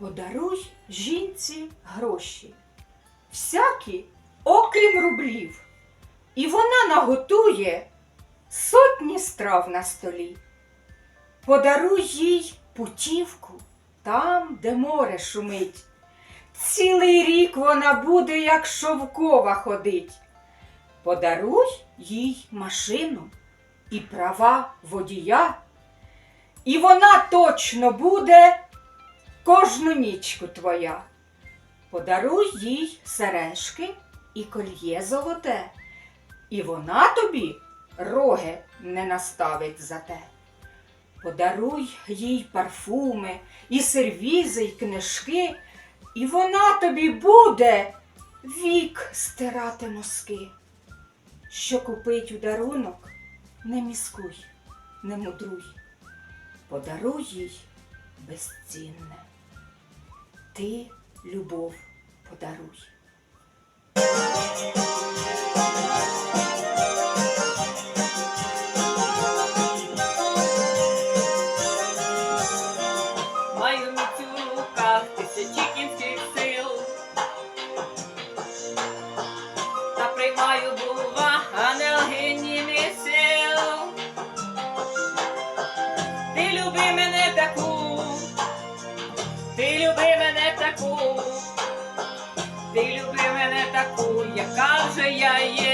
Подаруй жінці гроші, всякі, окрім рублів, і вона наготує сотні страв на столі. Подаруй їй путівку там, де море шумить. Цілий рік вона буде, як шовкова ходить. Подаруй їй машину і права водія, і вона точно буде кожну нічку твоя. Подаруй їй сережки і кольє золоте, і вона тобі роги не наставить за те. Подаруй їй парфуми, і сервізи, і книжки, і вона тобі буде вік стирати мозки. Що купить у дарунок, не міскуй, не мудруй, подаруй їй безцінне. Ти любов подаруй. casa e aí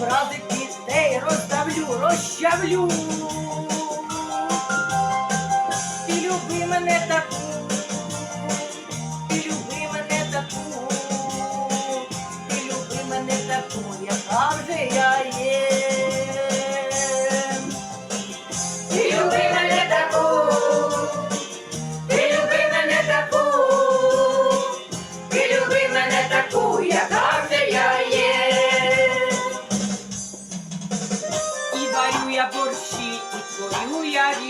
образить дітей, роздавлю, розчавлю.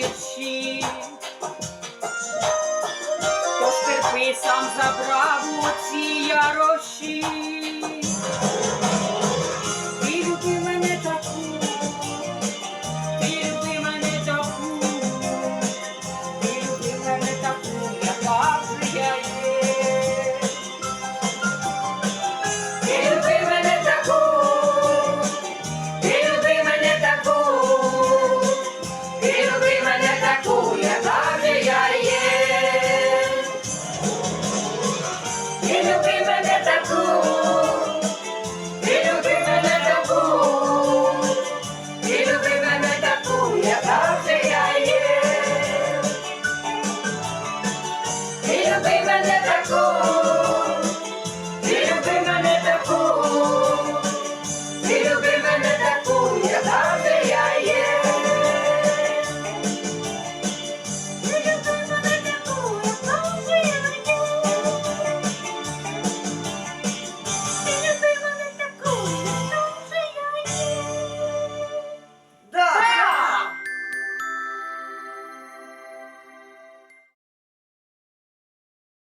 вмираючи, то терпи сам забрав у ці яроші.